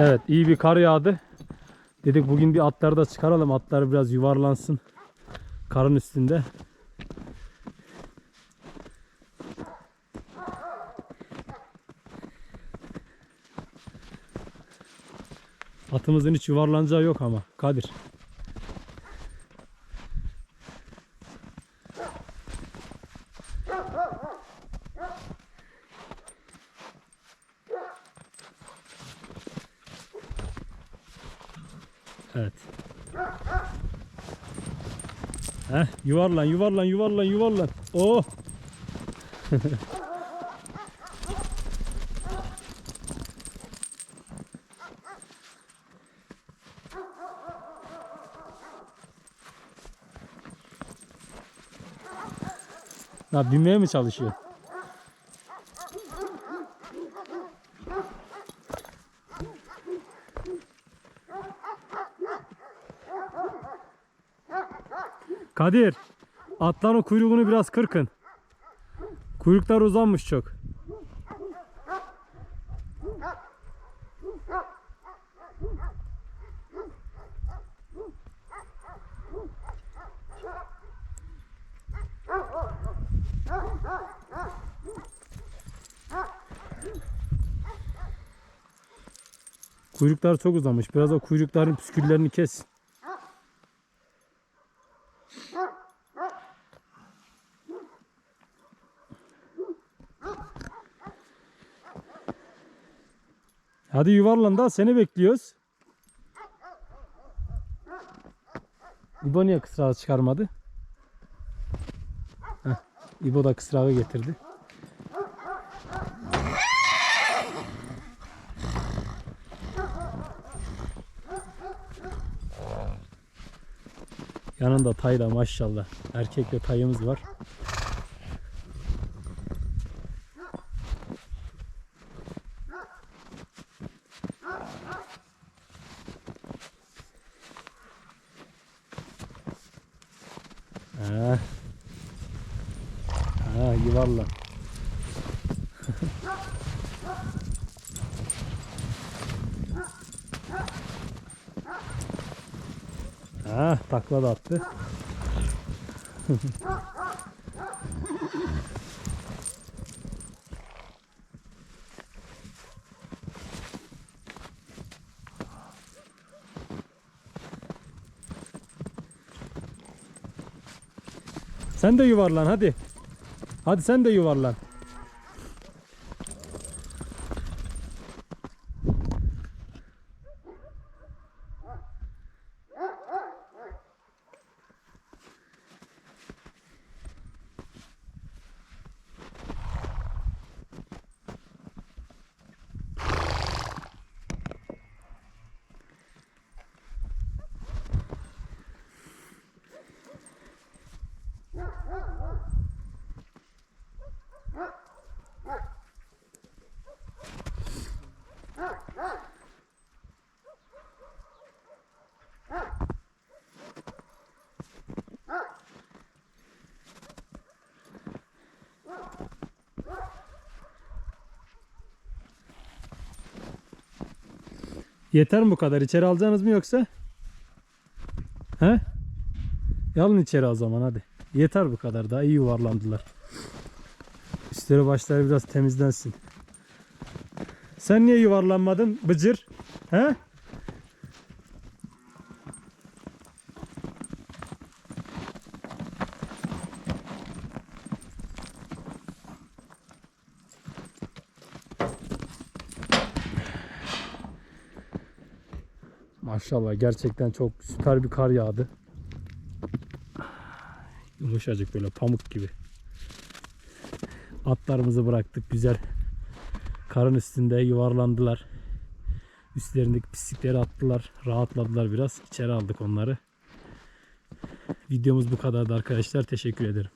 Evet iyi bir kar yağdı. Dedik bugün bir atları da çıkaralım. Atlar biraz yuvarlansın. Karın üstünde. Atımızın hiç yuvarlanacağı yok ama Kadir. Evet. Heh, yuvarlan yuvarlan yuvarlan yuvarlan. Oh. Ya binmeye mi çalışıyor? Kadir, atların kuyruğunu biraz kırkın. Kuyruklar uzanmış çok. Kuyruklar çok uzamış. Biraz o kuyrukların püsküllerini kes. Hadi yuvarlan da seni bekliyoruz. İbo niye kısrağı çıkarmadı? Heh, İbo da kısrağı getirdi. Yanında tay da maşallah. Erkek ve tayımız var. Ha. Ha yuvarla. Ha takla da attı. Sen de yuvarlan hadi. Hadi sen de yuvarlan. Yeter mi bu kadar? İçeri alacaksınız mı yoksa? He? Yalın içeri o zaman hadi. Yeter bu kadar. Daha iyi yuvarlandılar. Üstleri başları biraz temizlensin. Sen niye yuvarlanmadın Bıcır? He? Maşallah gerçekten çok süper bir kar yağdı. Yumuşacık böyle pamuk gibi. Atlarımızı bıraktık güzel. Karın üstünde yuvarlandılar. Üstlerindeki pislikleri attılar. Rahatladılar biraz. İçeri aldık onları. Videomuz bu kadardı arkadaşlar. Teşekkür ederim.